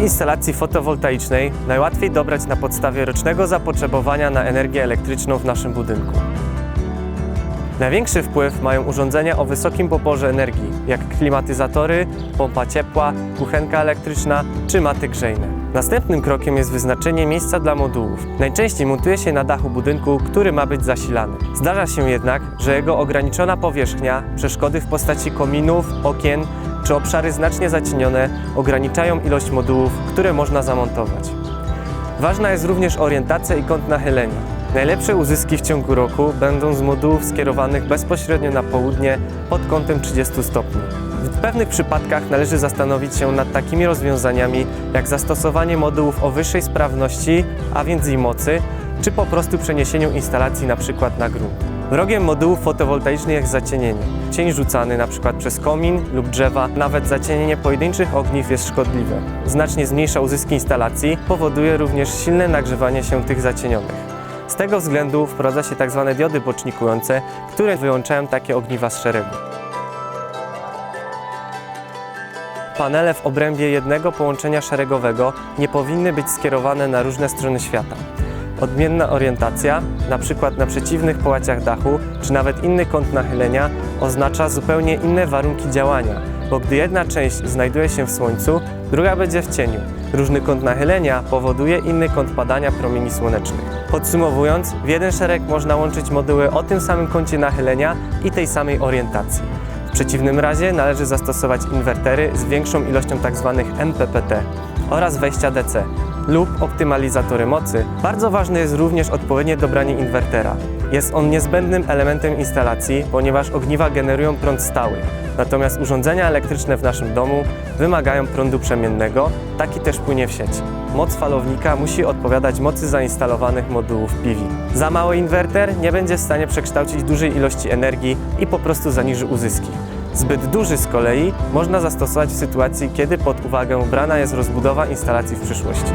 instalacji fotowoltaicznej najłatwiej dobrać na podstawie rocznego zapotrzebowania na energię elektryczną w naszym budynku. Największy wpływ mają urządzenia o wysokim poporze energii, jak klimatyzatory, pompa ciepła, kuchenka elektryczna czy maty grzejne. Następnym krokiem jest wyznaczenie miejsca dla modułów. Najczęściej montuje się na dachu budynku, który ma być zasilany. Zdarza się jednak, że jego ograniczona powierzchnia, przeszkody w postaci kominów, okien czy obszary znacznie zacienione ograniczają ilość modułów, które można zamontować. Ważna jest również orientacja i kąt nachylenia. Najlepsze uzyski w ciągu roku będą z modułów skierowanych bezpośrednio na południe pod kątem 30 stopni. W pewnych przypadkach należy zastanowić się nad takimi rozwiązaniami jak zastosowanie modułów o wyższej sprawności, a więc i mocy, czy po prostu przeniesieniu instalacji przykład na grunt. Wrogiem modułów fotowoltaicznych jest zacienienie. Cień rzucany np. przez komin lub drzewa, nawet zacienienie pojedynczych ogniw jest szkodliwe. Znacznie zmniejsza uzyski instalacji, powoduje również silne nagrzewanie się tych zacienionych. Z tego względu wprowadza się tzw. diody bocznikujące, które wyłączają takie ogniwa z szeregu. Panele w obrębie jednego połączenia szeregowego nie powinny być skierowane na różne strony świata. Odmienna orientacja, np. na przeciwnych połaciach dachu, czy nawet inny kąt nachylenia, oznacza zupełnie inne warunki działania, bo gdy jedna część znajduje się w słońcu, druga będzie w cieniu. Różny kąt nachylenia powoduje inny kąt padania promieni słonecznych. Podsumowując, w jeden szereg można łączyć moduły o tym samym kącie nachylenia i tej samej orientacji. W przeciwnym razie należy zastosować inwertery z większą ilością tzw. MPPT oraz wejścia DC lub optymalizatory mocy. Bardzo ważne jest również odpowiednie dobranie inwertera. Jest on niezbędnym elementem instalacji, ponieważ ogniwa generują prąd stały. Natomiast urządzenia elektryczne w naszym domu wymagają prądu przemiennego, taki też płynie w sieć. Moc falownika musi odpowiadać mocy zainstalowanych modułów PV. Za mały inwerter nie będzie w stanie przekształcić dużej ilości energii i po prostu zaniży uzyski. Zbyt duży z kolei można zastosować w sytuacji, kiedy pod uwagę brana jest rozbudowa instalacji w przyszłości.